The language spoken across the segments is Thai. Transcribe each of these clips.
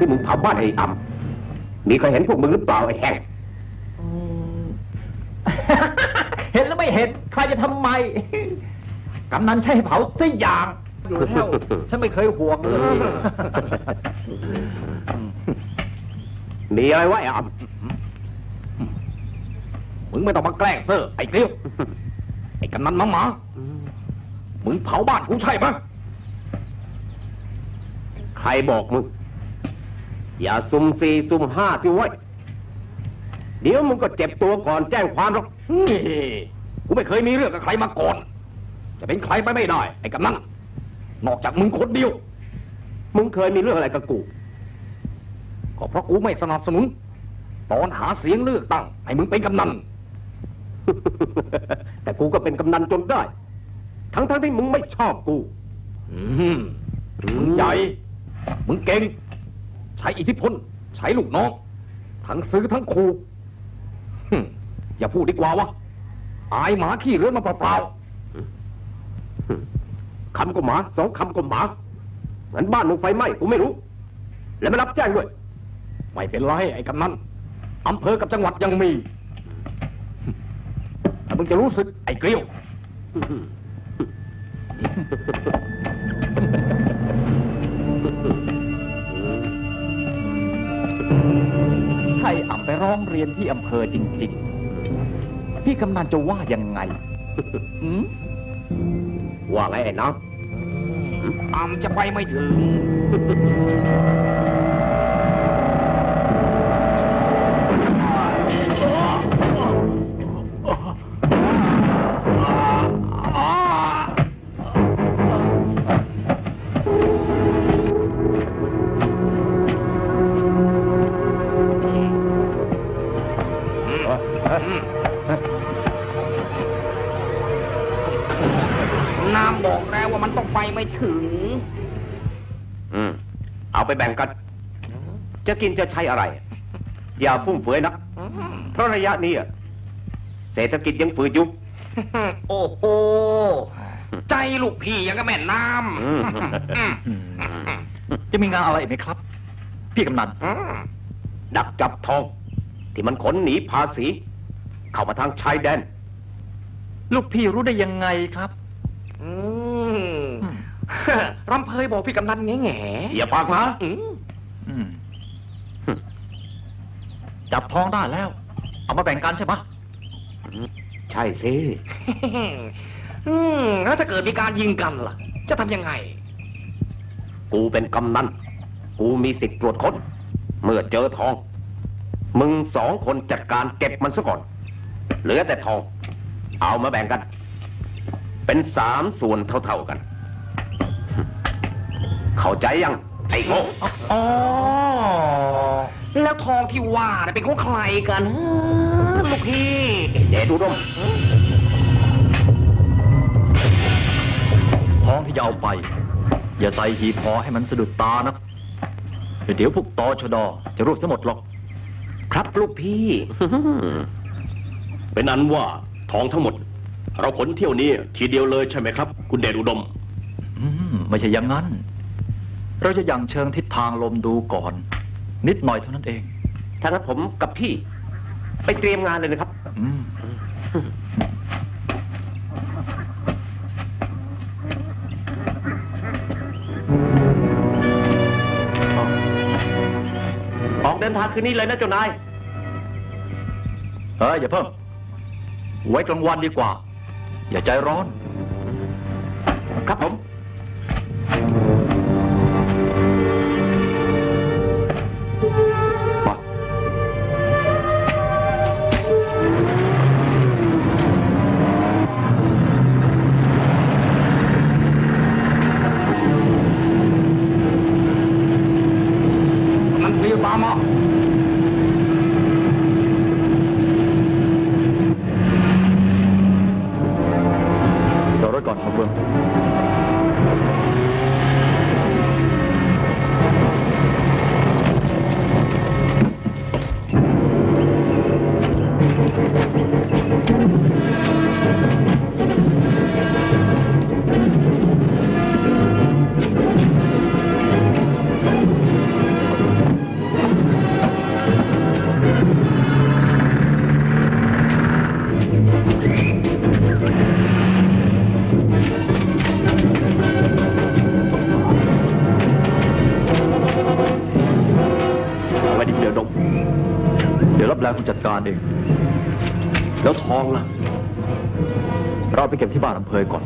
อนที่มึงเผาบ้านไอ้อ่ำมีใครเห็นพวกมึงหรือเปล่าไอ้แห้งเห็นแล้วไม่เห็นใครจะทำไม กำนันใช่ให้เผาสักอย่างอยู่แล้วฉันไม่เคยห่วงเลย มีอะไรวะไอ้อ่มึงไม่ต้องมาแกล้งเซอร์ไอ้เกลียวไอ้กำนันน้องหมาำมึงเผาบ้านกูใช่ไหมใครบอกมึง อย่าซุ่มสี่ซุ่มห้าสิเว้ยเดี๋ยวมึงก็เจ็บตัวก่อนแจ้งความหรอกนี่กูไม่เคยมีเรื่องกับใครมาก่อน จะเป็นใครไปไม่ได้ ไอ้กำนันนอกจากมึงคนเดียว มึงเคยมีเรื่องอะไรกับกู ก็เพราะกูไม่สนับสนุน ตอนหาเสียงเลือกตั้งให้มึงเป็นกำนัน แต่กูก็เป็นกำนันจนได้ ทั้งทั้งๆที่มึงไม่ชอบกู อืมมึงใหญ่ มึงเก่ง ใช้อิทธิพล ใช้ลูกน้อง ทั้งซื้อทั้งคู่อย่าพูดดีกว่าวะอายหมาขี้เรือนมาเปล่าคำก็หมาสองคำก็หมางั้นบ้านมึงไฟไหม้กูไม่รู้ และไม่รับแจ้งด้วย ไม่เป็นไรไอ้กำนันอำเภอกับจังหวัดยังมีแต่มึงจะรู้สึกไอ้เกลียว ถ้าไอ้อ่ำไปร้องเรียนที่อำเภอจริง ๆ พี่กำนันจะว่ายังไงอืมว่าไงไอ้น้องอ่ำจะไปไม่ถึง ไปไม่ถึง อืม เอาไปแบ่งกัน จะกินจะใช้อะไร อย่าฟุ่มเฟือยนะเพราะระยะนี้อะเศรษฐกิจยังฝืดอยู่ โอ้โห ใจลูกพี่ยังกับแม่น้อืมำจะมีงานอะไรอีกไหมครับ พี่กำนัน ดักจับทอง ที่มันขนหนีภาษี เข้ามาทางชายแดน ลูกพี่รู้ได้ยังไงครับ อืม รำเพยบอกพี่กำนันแง่แง่อย่าปากนะอืมอืมจับทองได้แล้ว เอามาแบ่งกันใช่ปะใช่สิอืมแล้วถ้าเกิดมีการยิงกันล่ะ จะทำยังไง กูเป็นกำนัน กูมีสิทธิ์ตรวจค้น เมื่อเจอทอง มึงสองคนจัดการเก็บมันซะก่อน เหลือแต่ทอง เอามาแบ่งกัน เป็นสามส่วนเท่าๆกัน เข้าใจยังไอ้โง่อ๋อ แล้วทองที่ว่าน่ะเป็นของใครกันฮะลูกพี่เดดูดมทองที่จะเอาไป อย่าใส่หีบห่อให้มันสะดุดตานะเดี๋ยวพวกตอชดอจะรวบสมดหรอก ครับลูกพี่ เป็นอันว่าทองทั้งหมด เราขนเที่ยวนี้ทีเดียวเลยใช่ไหมครับ คุณเดชอุดม อืมไม่ใช่อย่างนั้น เราจะยังเชิงทิศทางลมดูก่อน นิดหน่อยเท่านั้นเองถ้างั้นผมกับพี่ ไปเตรียมงานเลยนะครับ อืมออกเดินทางคืนนี้เลยนะเจ้านายเฮ้ยอย่าเพิ่มไว้กลางวันดีกว่า อย่าใจร้อน ครับผม ก็บที่บ้านอำเภอก่อน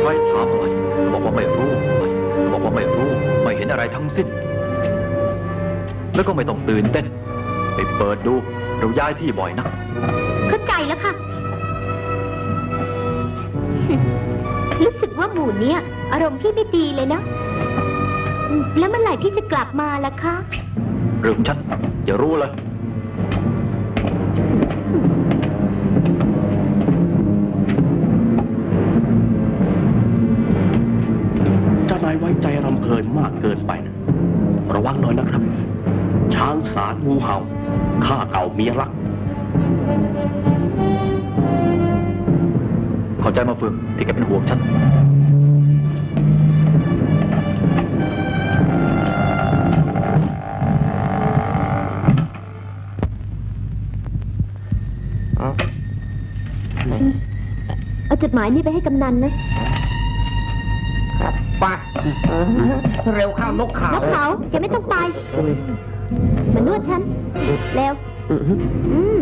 ใครถามอะไรบอกว่าไม่รู้บอกว่าไม่รู้ ไม่เห็นอะไรทั้งสิ้น แล้วก็ไม่ต้องตื่นเต้น ไปเปิดดู เราย้ายที่บ่อยนะ ใจแล้วค่ะ รู้สึกว่าหมู่เนี้ยอารมณ์พี่ไม่ดีเลยนะ แล้วเมื่อไหร่พี่จะกลับมาล่ะคะเรื่องฉันอย่ารู้เลยเจ้านายไว้ใจรำเพลินมากเกินไปนะระวังหน่อยนะครับ ช้างสารงูเห่าข้าเก่าเมียรัก เข้าใจมาเฟืองที่แกเป็นห่วงฉัน เอาจดหมายนี้ไปให้กำนันนะครับไปเออเร็วเข้านกเขานกเขาแกไม่ต้องไปมานวดฉันแล้วอืม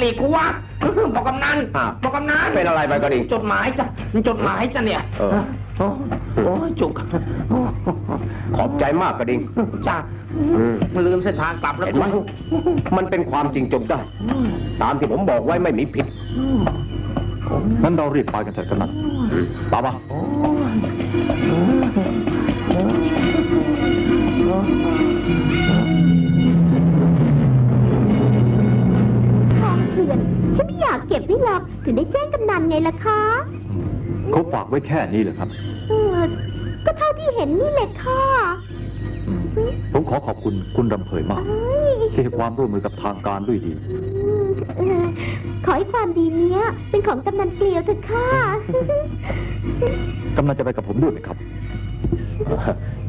หลีกกูวะพอกำนันอ้าวพอกำนันเป็นอะไรไปก็ดี จดหมายจ้ะจดหมายจ้ะเนี่ยเออ โอ้โอ้ยจุกขอบใจมากกระดิ่ง จ้าอืม ลืมเส้นทางกลับแล้วเห็นไหมมันเป็นความจริงจนได้ ตามที่ผมบอกไว้ไม่มีผิด งั้นเรารีบไปกันเถิดกันนันตามมาท ฉันไม่อยากเก็บไว้หรอก ถึงได้แจ้งกำนันไงล่ะคะเขาฝากไว้แค่นี้เหรอครับ เออก็เท่าที่เห็นนี่แหละค่ะ ผมขอขอบคุณคุณรำเผยมากเอ้ยที่ให้ความร่วมมือกับทางการด้วยดีเออขอให้ความดีเนี้ย เป็นของกำนันเกลียวเถอะค่ะ กำลังจะไปกับผมด้วยไหมครับ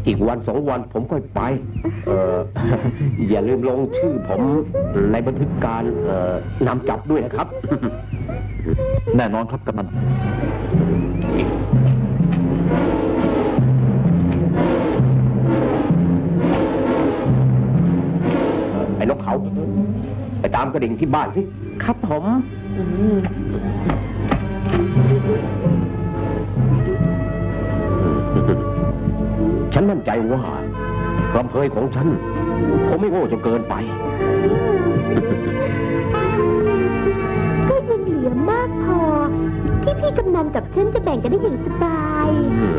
อีกวันสองวันผมค่อยไป เอออย่าลืมลงชื่อผมในบันทึกการเอ่อนำจับด้วยนะครับ แน่นอนครับกำนันไอ้นกเขา ไปตามกระดิ่งที่บ้านสิ ครับผม ฉันมั่นใจว่าความเคยของฉันคงไม่โง่จนเกินไป ก็ยังเหลือมากพอ ที่พี่กำนันกับฉันจะแบ่งกันได้อย่างสบายอืม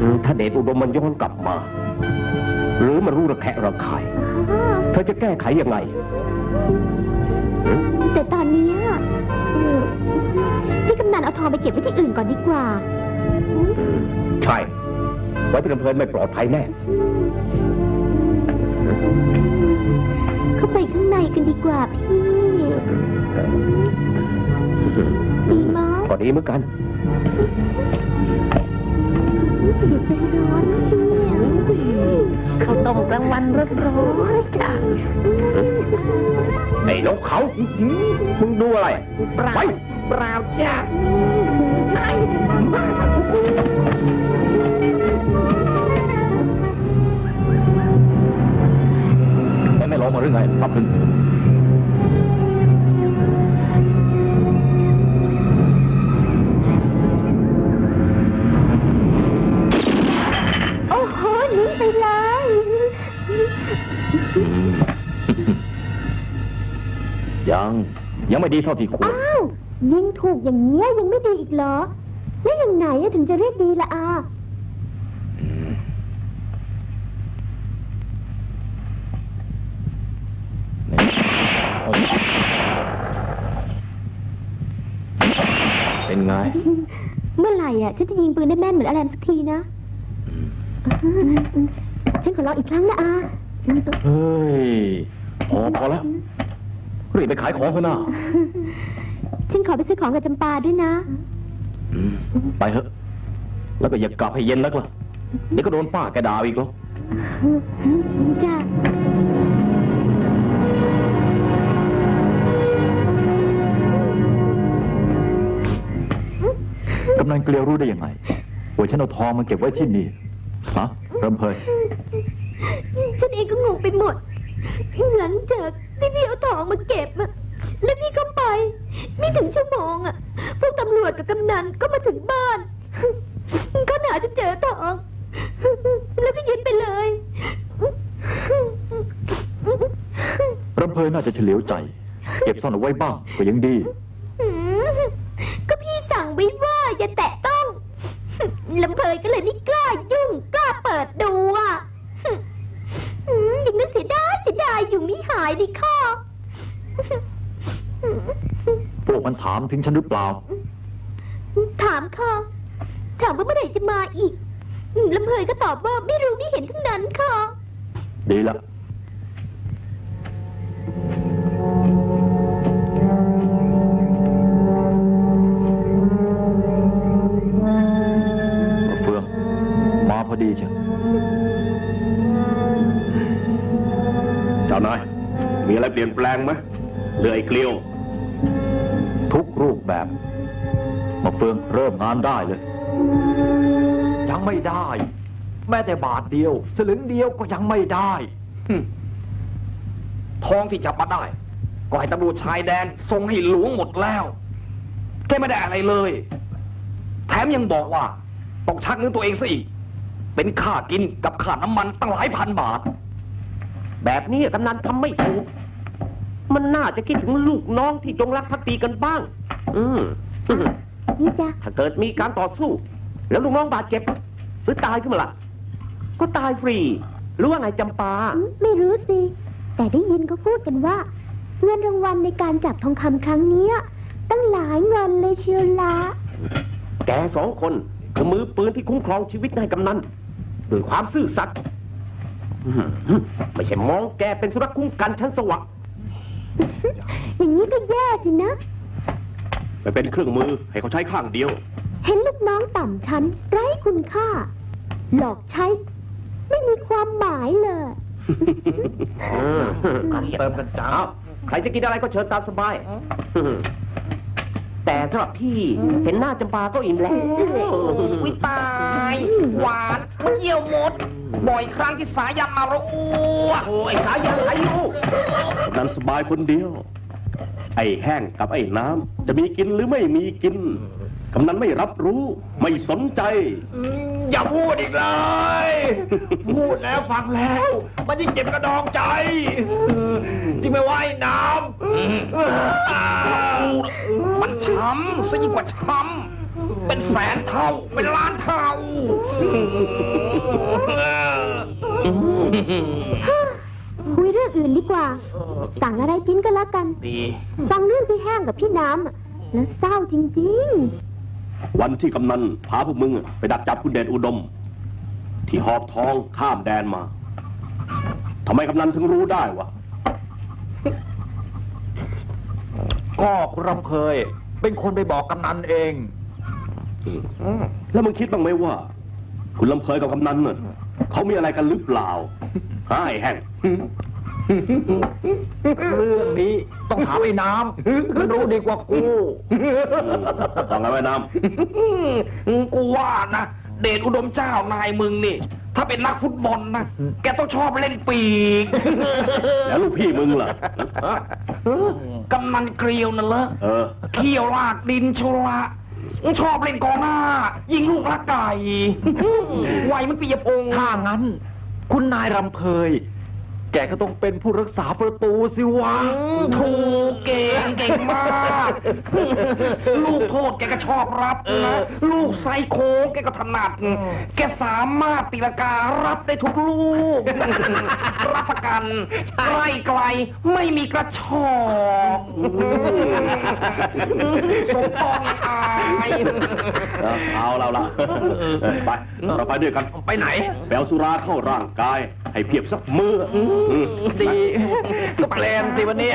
อืมถ้าเดชอุดมมันย้อนกลับมา หรือมันรู้ระแคะระคายเธอจะแก้ไขยังไง แต่ตอนเนี้ยเออพี่กำนันเอาทองไปเก็บไว้ที่อื่นก่อนดีกว่า ใช่ ไว้ที่ลำเพลินไม่ปลอดภัยแน่ เข้าไปข้างในกันดีกว่าพี่ดีมั้ยก็ดีเหมือนกันอย่าใจร้อนพี่ข้าวต้มกลางวันร้อนๆจ้ะไอ้นกเขามึงดูอะไรเปล่าไป เปล่าจ้ะ ไอ้แกไม่ร้องมาหรือไงครับพึ่งโอ้โหหนีไปเลยอืมยัง ยังไม่ดีเท่าที่ควรอ้าว ยิงถูกอย่างเงี้ยยังไม่ดีอีกเหรอ แล้วอย่างไหนอะถึงจะเรียกดีละอาเป็นไง เมื่อไหร่อะฉันจะยิงปืนได้แม่นเหมือนอแลมสักทีนะ ฉันขอลองอีกครั้งนะอา เฮ้ย พอพอแล้วรีบไปขายของเถอะนะ ฉันขอไปซื้อของกับจำปาด้วยนะ อืมไปเถอะ แล้วก็อย่ากลับให้เย็นนักล่ะเดี๋ยวก็โดนป้าแกด่าอีกหรอกจ้ากำนันเกลียวรู้ได้ยังไงว่าฉันเอาทองมาเก็บไว้ที่นี่ฮะรำเพยฉันเองก็งงไปหมด หลังจากที่พี่เอาทองมาเก็บอะ แล้วพี่ก็ไป ไม่ถึงชั่วโมงอะพวกตำรวจกับกำนันก็มาถึงบ้านก็หาจะเจอทองแล้วก็ยึดไปเลยรำเพยน่าจะเฉลียวใจ เก็บซ่อนเอาไว้บ้างก็ยังดีอืมก็พี่สั่งไว้ว่าอย่าแตะต้องลำเพยก็เลยไม่กล้ายุ่งกล้าเปิดดูอะอืมอย่างนั้นเสียดายเสียดายอยู่ไม่หายดิข้อ พ วกมันถามถึงฉันหรือเปล่า ถามค่ะถามว่าเมื่อไหร่จะมาอีกอืมลำเพยก็ตอบว่าไม่รู้ไม่เห็นทั้งนั้นค่ะ ดีละเฟือง มาพอดีเชียวเจ้านายมีอะไรเปลี่ยนแปลงไหมเหลือไอ้เกลียว ฟืองเริ่มงานได้เลย ยังไม่ได้ แม้แต่บาทเดียว สลึงเดียวก็ยังไม่ได้หึทองที่จับมาได้ ก็ให้ตำรวจชายแดนส่งให้หลวงหมดแล้วแกไม่ได้อะไรเลย แถมยังบอกว่าต้องชักเงินตัวเองซะอีก เป็นค่ากินกับค่าน้ำมันตั้งหลายพันบาท แบบนี้กำนันทำไม่ถูก มันน่าจะคิดถึงลูกน้องที่จงรักภักดีกันบ้าง อืม นี่จ้ะถ้าเกิดมีการต่อสู้ แล้วลูกน้องบาดเจ็บ หรือตายขึ้นมาล่ะ ก็ตายฟรี หรือว่าไงจำปา อืมไม่รู้สิ แต่ได้ยินเขาพูดกันว่า เงินรางวัลในการจับทองคำครั้งเนี้ยตั้งหลายเงินเลยเชียวละแกสองคนคือมือปืนที่คุ้มครองชีวิตนายกำนันด้วยความซื่อสัตย์อื้อหือไม่ใช่มองแกเป็นสุรักคุ้มกันชั้นสวรรค์อย่างนี้ก็แย่สินะ ไปเป็นเครื่องมือให้เขาใช้ข้างเดียว เห็นลูกน้องต่ำชั้นไร้คุณค่า หลอกใช้ ไม่มีความหมายเลยเติมกันจ้าเอาใครจะกินอะไรก็เชิญตามสบาย แต่สำหรับพี่เห็นหน้าจำปาก็อิ่มแล้ววิตาย หวานมันเยี่ยวมด บ่อยครั้งที่สายันมาระอ้วกโอ้ยสายันอายุนั้นสบายคนเดียว ไอ้แห้งกับไอ้น้ำจะมีกินหรือไม่มีกินกำนันไม่รับรู้ไม่สนใจ อย่าพูดอีกเลย พูดแล้วฟังแล้ว มันยิ่งเจ็บกระดองใจจริงไม่ว่าไอ้น้ำมันช้ำซะยิ่งกว่าช้ำเป็นแสนเท่า เป็นล้านเท่า คุยเรื่องอื่นดีกว่า สั่งอะไรกินก็แล้วกัน ดีฟังเรื่องพี่แห้งกับพี่น้ำอะแล้วเศร้าจริงวันที่กำนันพาพวกมึงไปดักจับคุณเดชอุดม ที่หอบทองข้ามแดนมาทำไมกำนันถึงรู้ได้วะ ก็คุณรำเคย เป็นคนไปบอกกำนันเองแล้วมึงคิดบ้างไหมว่า คุณลำเพยกับกำนันน่ะเขามีอะไรกันหรือเปล่า หายแห้งเรื่องนี้ต้องถามไอ้น้ำมันรู้ดีกว่ากู ฟังไงแม่น้กูว่านะเดชอุดมเจ้านายมึงนี่ ถ้าเป็นนักฟุตบอลนะแกต้องชอบเล่นปีกำแล้วลูกพี่มึงล่ะกำนันเกลียวน่ะเหรอเออเขี้ยวลากดินชุละชอบเล่นกองหน้า ยิงลูกละไก่ไวมันปียพงษ์ถ้างั้น คุณนายรำเพย แกก็ต้องเป็นผู้รักษาประตูสิวะ ถูกเก่งเก่งมาก ลูกโทษแกก็ชอบรับนะ ลูกไซโค้งแกก็ถนัด แกสามารถตีลงการรับได้ทุกลูก รับประกันไกลไกลไม่มีกระชอกสมปองอายเอาเราละไปเราไปด้วยกันไปไหนแปลสุราเข้าร่างกาย ให้เพียบสักมืออมดี ก็แปลนสิวันนี้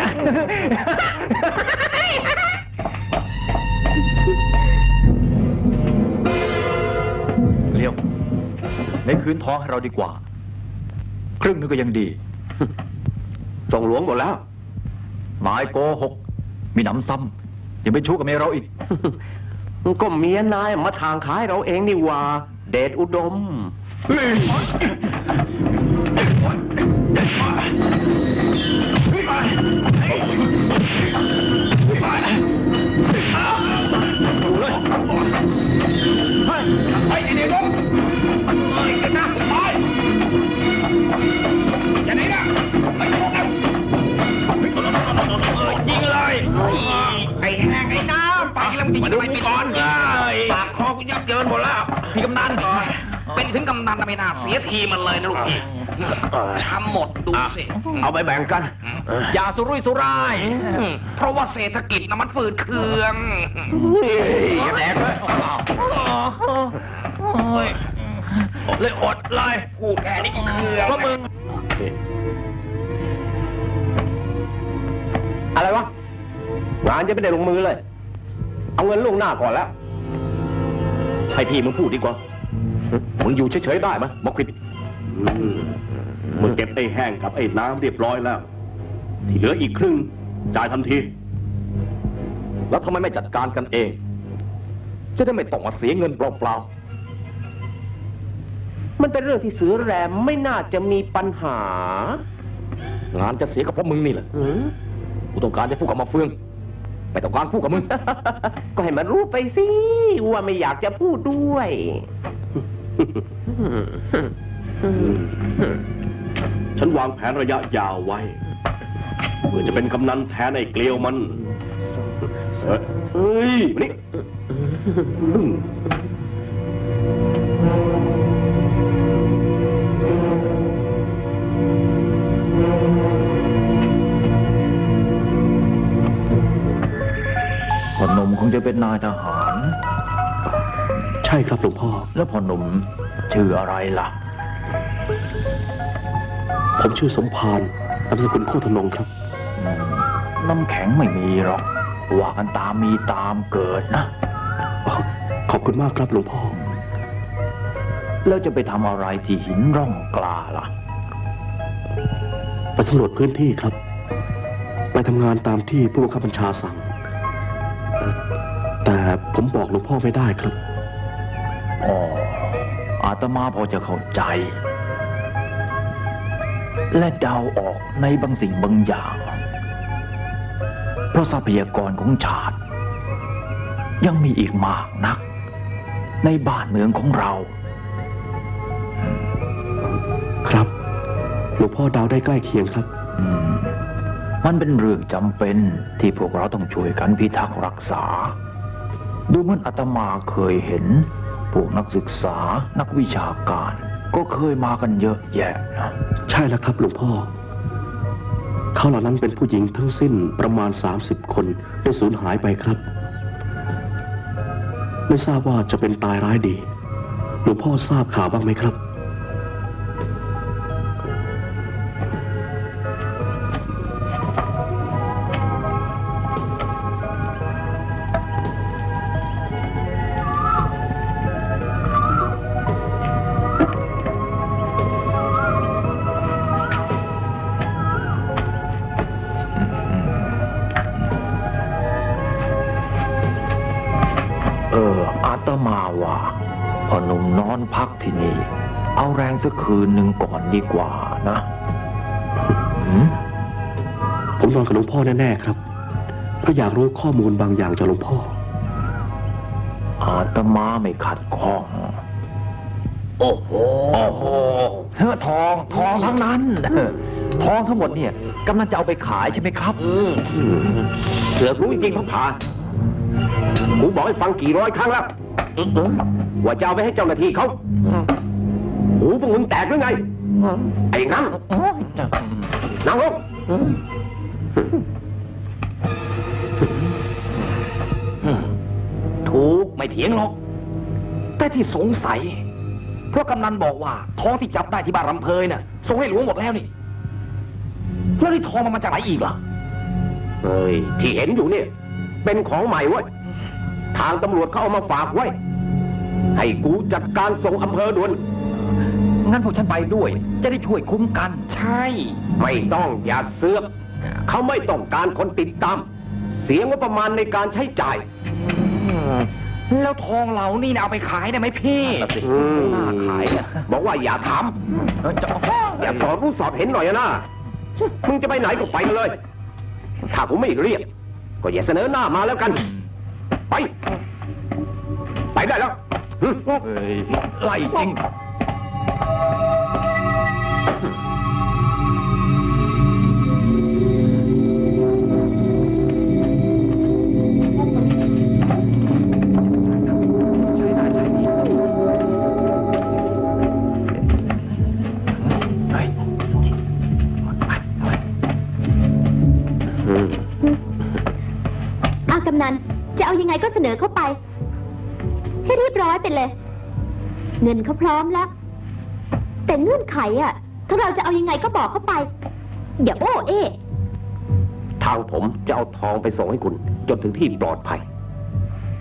เลี้ยวในคืนท้องให้เราดีกว่า ครึ่งนึงก็ยังดี ส่งหลวงหมดแล้ว หมายโกหก มีหนำซ้ำยังไปชู้กับเมียเราอีก ก็เมียนายมาทางขายเราเองนี่หว่า เดชอุดม ไปไหนลูกเฮ้ยกันไปอย่าไหนนะไปลูกนะยิงเลยไอ้แห้งไอ้น้ำปแล้วมันจะยิงไมไปก่อนเลยปากคอกูยับเยินหมดแล้วพี่กำนันเป็น ถึงกำนันไม่น่าเสียทีมันเลยนะลูกพี่ช้ำหมดดูสิ เอาไปแบ่งกัน อย่าสุรุ่ยสุร่าย เพราะว่าเศรษฐกิจนะมันฝืดเคืองอย่าแดกเลยเลยอดเลยพูดแค่นี้ก็เคืองเพราะมึง อะไรวะ งานจะไม่ได้ลงมือเลย เอาเงินล่วงหน้าก่อนแล้วให้พี่มึงพูดดีกว่า มึงอยู่เฉยๆได้ไหมบอกผิดอืมมึงเก็บไอ้แห้งกับไอ้น้ำเรียบร้อยแล้ว ที่เหลืออีกครึ่งจ่ายทันที แล้วทำไมไม่จัดการกันเอง จะได้ไม่ต้องมาเสียเงินเปล่ามันเป็นเรื่องที่เสือแรมไม่น่าจะมีปัญหาๆงานจะเสียกับเพราะมึงนี่แหละหือกูต้องการจะพูดกับมาเฟืองไม่ต้องการพูดกับมึง ก็ให้มันรู้ไปสิว่าไม่อยากจะพูดด้วย ฉันวางแผนระยะยาวไว้ เพื่อจะเป็นกำนันแทนไอ้เกลียวมันเอ้ยเฮ้ยมานี่พ่อหนุ่มคงจะเป็นนายทหาร ใช่ครับหลวงพ่อ แล้วพ่อหนุ่มชื่ออะไรล่ะ ผมชื่อสมพานนามสกุลโคตรนงครับอืมน้ำแข็งไม่มีหรอกว่ากันตามมีตามเกิดนะ ขอบคุณมากครับหลวงพ่อ แล้วจะไปทำอะไรที่หินร่องกล้าล่ะ ไปสำรวจพื้นที่ครับ ไปทำงานตามที่ผู้บังคับบัญชาสั่งเอ่อแต่ผมบอกหลวงพ่อไม่ได้ครับอ๋ออา ตมาพอจะเข้าใจ และเดาออกในบางสิ่งบางอย่าง เพราะทรัพยากรของชาติ ยังมีอีกมากนัก ในบ้านเมืองของเรา ครับ หลวงพ่อเดาได้ใกล้เคียงครับอืมมันเป็นเรื่องจำเป็นที่พวกเราต้องช่วยกันพิทักษ์รักษา ดูเหมือนอาตมาเคยเห็น พวกนักศึกษานักวิชาการ ก็เคยมากันเยอะแยะนะใช่แล้วครับหลวงพ่อ เขาเหล่านั้นเป็นผู้หญิงทั้งสิ้นประมาณ 30 คนได้สูญหายไปครับ ไม่ทราบว่าจะเป็นตายร้ายดี หลวงพ่อทราบข่าวบ้างไหมครับ ตมาว่าพอหนุ่มนอนพักที่นี่ เอาแรงสักคืนหนึ่งก่อนดีกว่านะหืมผมนอนกับหลวงพ่อแน่ๆครับเพราะอยากรู้ข้อมูลบางอย่างจากหลวงพ่อ อาตมาไม่ขัดข้อง โอ้โหเฮ้อทองทองทั้งนั้น ทองทั้งหมดเนี่ยกำลังจะเอาไปขายใช่ไหมครับ เสือกรู้จริงๆพักผา กูบอกให้ฟังกี่ร้อยครั้งแล้วว่าจะเอาไปให้เจ้าหน้าที่เขาหูพวกมึงแตกหรือไง ไอ้งั้นนั่งลงถูกไม่เถียงหรอก แต่ที่สงสัย เพราะกำนันบอกว่าทองที่จับได้ที่บ้านรำเพยน่ะส่งให้หลวงหมดแล้วนี่ แล้วนี่ทองมันมาจากไหนอีกล่ะเฮ้ย ที่เห็นอยู่เนี่ย เป็นของใหม่เว้ย ทางตำรวจเขาเอามาฝากไว้ ให้กูจัดการส่งอำเภอด่วน งั้นพวกฉันไปด้วย จะได้ช่วยคุ้มกัน ใช่ ไม่ต้องอย่าเสือกเขาไม่ต้องการคนติดตาม เสียงว่าประมาณในการใช้จ่าย แล้วทองเหล่านี่นะเอาไปขายได้ไหมพี่อืมน่าขายอะบอกว่าอย่าถามเออจะอย่าสอบรู้สอบเห็นหน่อยนะมึงจะไปไหนก็ไปเลย ถ้าผมไม่เรียก ก็อย่าเสนอหน้ามาแล้วกัน ไปไปได้แไปเลย เงินเขาพร้อมแล้ว แต่เงื่อนไขอะถ้าเราจะเอายังไงก็บอกเข้าไปเดี๋ยวโอ้เอ๊ะทางผมจะเอาทองไปส่งให้คุณ จนถึงที่ปลอดภัย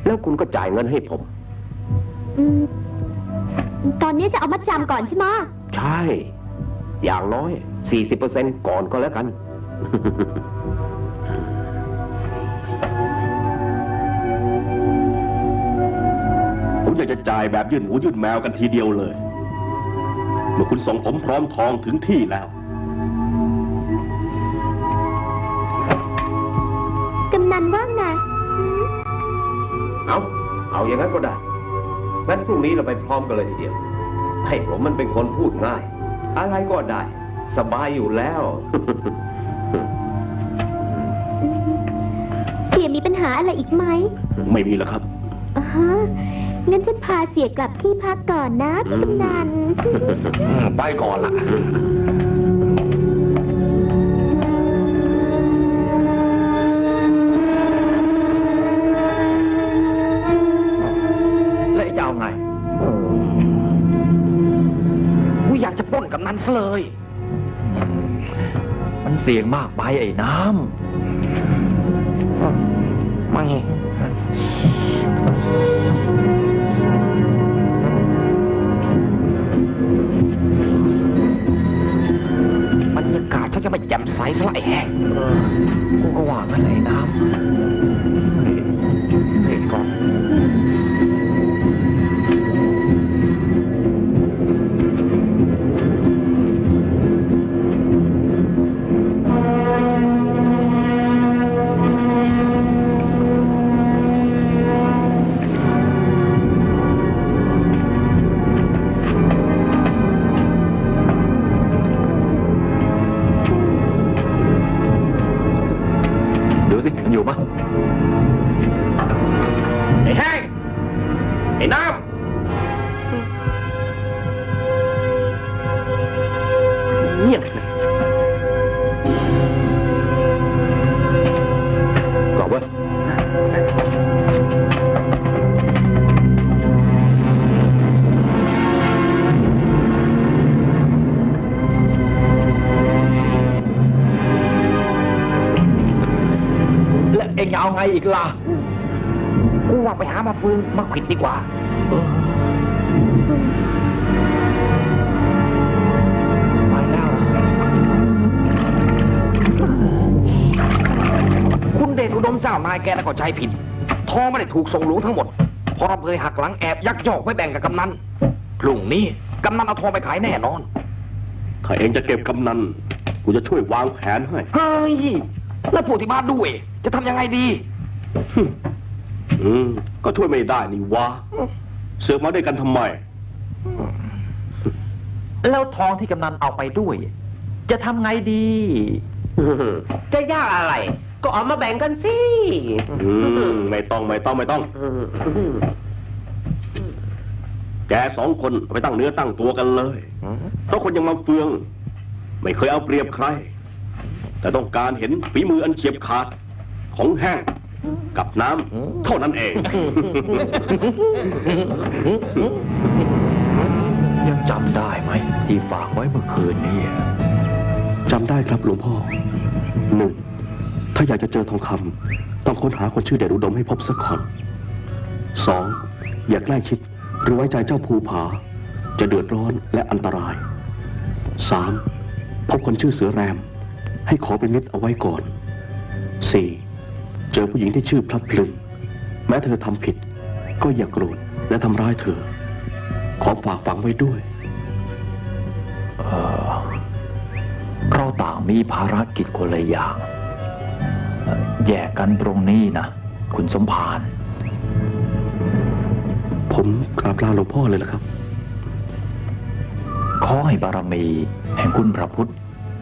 แล้วคุณก็จ่ายเงินให้ผม อืมตอนนี้จะเอามัดจำก่อนใช่ไหมะใช่ อย่างน้อย 40%ก่อนก็แล้วกัน อยากจะจ่ายแบบยื่นหมูยื่นแมวกันทีเดียวเลย เมื่อคุณส่งผมพร้อมทองถึงที่แล้วกำนันว่าไงเอาเอาอย่างนั้นก็ได้งั้นพรุ่งนี้เราไปพร้อมกันเลยทีเดียว ให้ผมมันเป็นคนพูดง่าย อะไรก็ได้ สบายอยู่แล้ว เสียมีปัญหาอะไรอีกไหม ไม่มีแล้วครับอ๋อฮะ งั้นฉันพาเสียกลับที่พักก่อนนะพี่กำนันไปก่อนละแล้วไอ้จะเอาไงกูอยากจะปล้นกำนันซะเลย มันเสี่ยงมากไปไอ้น้ไม่ ไม่แจ่มใสสละไอ้แห้งกูก็ว่างั้นแหละไอ้น้ำ เอ็งจะเอาไงอีกล่ะกูว่าไปหามาฟืนมาขวิดดีกว่าไปแล้วคุณเดชอุดมเจ้านายแกน่ะก็ใจผิดทองไม่ได้ถูกส่งหลวงทั้งหมดเพราะเราเคยหักหลังแอบยักยอกไว้แบ่งกับกำนันพรุ่งนี้กำนันเอาทองไปขายแน่นอนถ้าเองจะเก็บกำนัน กูจะช่วยวางแผนให้ เฮ้ย แล้วพวกที่มาด้วย จะทำยังไงดี อืม ก็ช่วยไม่ได้นี่วะ เสือกมาด้วยกันทำไม แล้วทองที่กำนันเอาไปด้วย จะทำไงดี จะยากอะไร ก็เอามาแบ่งกันสิ อืม ไม่ต้องไม่ต้องไม่ต้อง แกสองคนไปตั้งเนื้อตั้งตัวกันเลย เพราะคนอยังมาเฟือง ไม่เคยเอาเปรียบใคร แต่ต้องการเห็นฝีมืออันเฉียบขาด ของแห้งกับน้ำเท่านั้นเอง ยังจำได้ไหม ที่ฝากไว้เมื่อคืนนี้จำได้ครับหลวงพ่อหนึ่งถ้าอยากจะเจอทองคำต้องค้นหาคนชื่อเดชอุดมให้พบสักคนสองอย่าใกล้ชิดหรือไว้ใจเจ้าภูผา จะเดือดร้อนและอันตรายสามพบคนชื่อเสือแรม ให้ขอเป็นมิตรเอาไว้ก่อนสี่ เจอผู้หญิงที่ชื่อพลับพลึงแม้เธอทำผิด ก็อย่าโกรธและทำร้ายเธอ ขอฝากฝังไว้ด้วย เออเราต่างมีภารกิจคนละอย่างเอ่อแยกกันตรงนี้นะ คุณสมภารผมกราบลาหลวงพ่อเลยละครับ ขอให้บารมี แห่งคุณพระพุทธ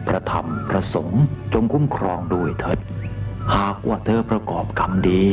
พระธรรม พระสงฆ์จงคุ้มครองด้วยเถิด หากว่าเธอประกอบกรรมดี